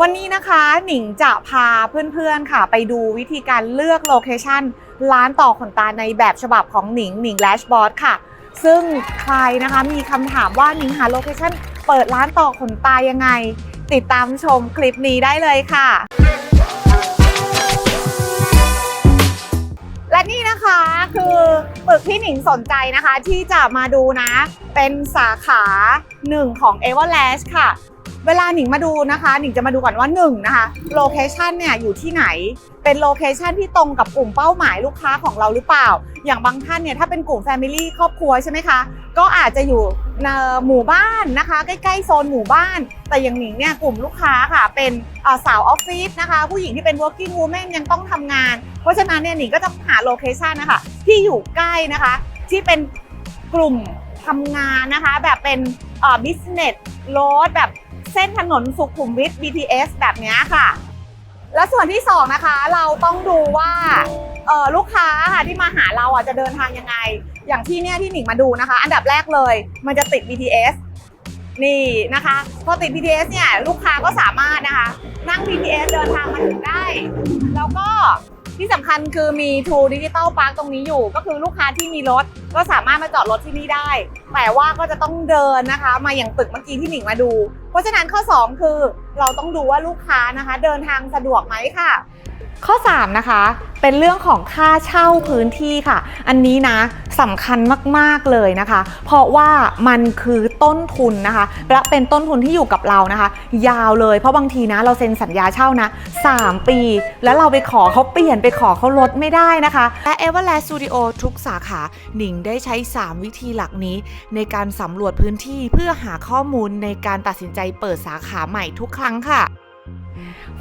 วันนี้นะคะหนิงจะพาเพื่อนๆค่ะ ไปดูวิธีการเลือกโลเคชันร้านต่อขนตาในแบบฉบับของหนิงหนิงแลชบอสค่ะ ซึ่งใครนะคะมีคำถามว่าหนิงหาโลเคชันเปิดร้านต่อขนตายังไง ติดตามชมคลิปนี้ได้เลยค่ะ และนี่นะคะคือปึกที่หนิงสนใจนะคะที่จะมาดูนะ เป็นสาขาหนึ่งของ e v e r l a s h ค่ะ เวลาหนิงมาดูนะคะหนิงจะมาดูก่อนว่า1นะคะโลเคชันเนี่ยอยู่ที่ไหนเป็นโลเคชันที่ตรงกับกลุ่มเป้าหมายลูกค้าของเราหรือเปล่า อย่างบางท่านเนี่ยถ้าเป็นกลุ่ม Family ครอบครัวใช่ไหมคะ ก็อาจจะอยู่ในหมู่บ้านนะคะ ใกล้ๆโซนหมู่บ้าน แต่อย่างหนิงเนี่ยกลุ่มลูกค้าค่ะ เป็นสาวออฟฟิศนะคะ ผู้หญิงที่เป็น working woman ยังต้องทำงาน เพราะฉะนั้นเนี่ยหนิงก็จะหาโลเคชันนะคะที่อยู่ใกล้นะคะที่เป็นกลุ่มทำงานนะคะ แบบเป็นเอ่อ business road แบบเส้นถนนสุขุมวิท BTS แบบนี้ค่ะ และส่วนที่สองนะคะเราต้องดูว่าลูกค้าค่ะที่มาหาเราอะจะเดินทางยังไง อย่างที่เนี่ยที่หนิงมาดูนะคะ อันดับแรกเลย มันจะติด BTS นี่นะคะพอติด BTS เนี่ยลูกค้าก็สามารถนะคะ นั่ง BTS เดินทางมาถึงได้ แล้วก็ ที่สำคัญคือมีทูดิจิตอลพาร์คตรงนี้อยู่ ก็คือลูกค้าที่มีรถก็สามารถมาจอดรถที่นี่ได้ แต่ว่าก็จะต้องเดินนะคะ มาอย่างตึกเมื่อกี้ที่หนิงมาดู เพราะฉะนั้นข้อ 2 คือเราต้องดูว่าลูกค้านะคะ เดินทางสะดวกไหมค่ะ ข้อ 3 นะคะ เป็นเรื่องของค่าเช่าพื้นที่ค่ะ อันนี้นะสำคัญมาก ๆ เลยนะคะ เพราะว่ามันคือต้นทุนนะคะ และเป็นต้นทุนที่อยู่กับเรานะคะ ยาวเลยเพราะบางทีนะ เราเซ็นสัญญาเช่านะ 3 ปี แล้วเราไปขอเขาเปลี่ยนไปขอเขาลดไม่ได้นะคะ และ Everlast Studio ทุกสาขาหนิงได้ใช้ 3 วิธีหลักนี้ ในการสำรวจพื้นที่เพื่อหาข้อมูลในการตัดสินใจเปิดสาขาใหม่ทุกครั้งค่ะ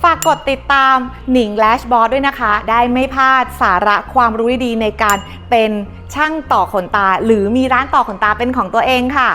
ฝากกดติดตามหนิงแลชบอสด้วยนะคะ ได้ไม่พลาดสาระความรู้ดีในการเป็นช่างต่อขนตา หรือมีร้านต่อขนตาเป็นของตัวเองค่ะ